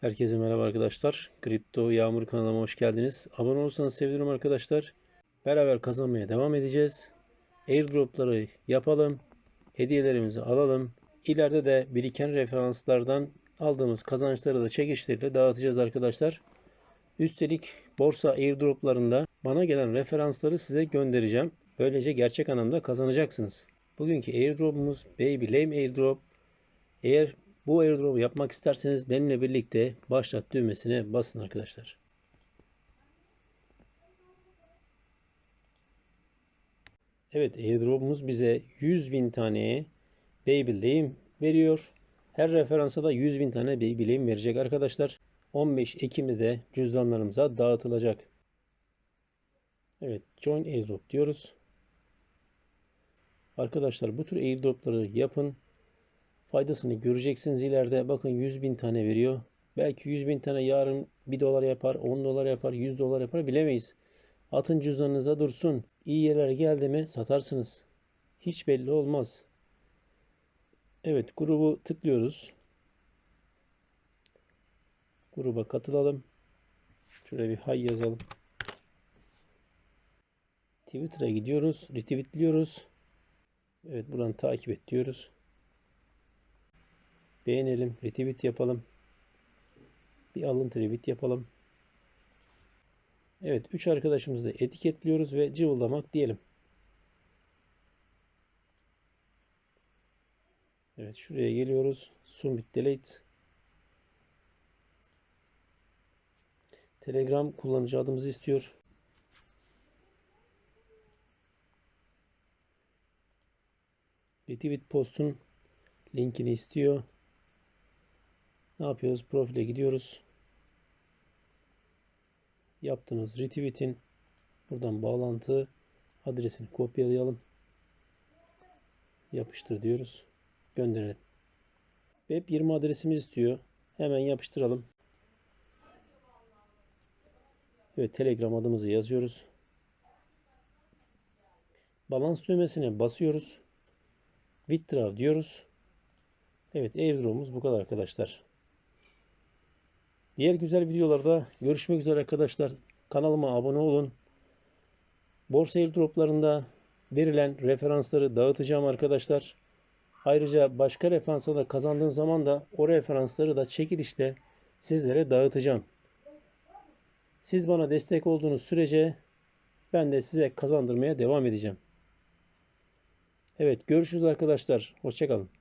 Herkese merhaba arkadaşlar. Kripto Yağmur kanalıma hoş geldiniz. Abone olursanız sevinirim arkadaşlar. Beraber kazanmaya devam edeceğiz. Airdropları yapalım. Hediyelerimizi alalım. İleride de biriken referanslardan aldığımız kazançları da çekişleriyle dağıtacağız arkadaşlar. Üstelik borsa airdroplarında bana gelen referansları size göndereceğim. Böylece gerçek anlamda kazanacaksınız. Bugünkü airdropumuz Baby Lame Airdrop. Eğer bu airdrop'u yapmak isterseniz benimle birlikte başlat düğmesine basın arkadaşlar. Evet airdrop'umuz bize 100.000 tane Baby Lame veriyor. Her referansa da 100.000 tane Baby Lame verecek arkadaşlar. 15 Ekim'de de cüzdanlarımıza dağıtılacak. Evet Join Airdrop diyoruz. Arkadaşlar bu tür airdropları yapın. Faydasını göreceksiniz ileride. Bakın 100 bin tane veriyor. Belki 100 bin tane yarın 1 dolar yapar, 10 dolar yapar, 100 dolar yapar bilemeyiz. Atın cüzdanınızda dursun. İyi yerler geldi mi satarsınız. Hiç belli olmaz. Evet grubu tıklıyoruz. Gruba katılalım. Şuraya bir hay yazalım. Twitter'a gidiyoruz. Retweetliyoruz. Evet buradan takip et diyoruz. Beğenelim. Retweet yapalım. Bir alıntı retweet yapalım. Evet 3 arkadaşımızı da etiketliyoruz ve cıvıldamak diyelim. Evet şuraya geliyoruz. Submit delete. Telegram kullanıcı adımızı istiyor. Retweet postun linkini istiyor. Ne yapıyoruz? Profile gidiyoruz. Yaptığınız retweet'in buradan bağlantı adresini kopyalayalım. Yapıştır diyoruz. Gönderelim. Web 20 adresimiz istiyor. Hemen yapıştıralım. Evet Telegram adımızı yazıyoruz. Balans düğmesine basıyoruz. Withdraw diyoruz. Evet airdrop'umuz bu kadar arkadaşlar. Diğer güzel videolarda görüşmek üzere arkadaşlar. Kanalıma abone olun. Borsa airdroplarında verilen referansları dağıtacağım arkadaşlar. Ayrıca başka referansa da kazandığım zaman da o referansları da çekilişle sizlere dağıtacağım. Siz bana destek olduğunuz sürece ben de size kazandırmaya devam edeceğim. Evet görüşürüz arkadaşlar. Hoşçakalın.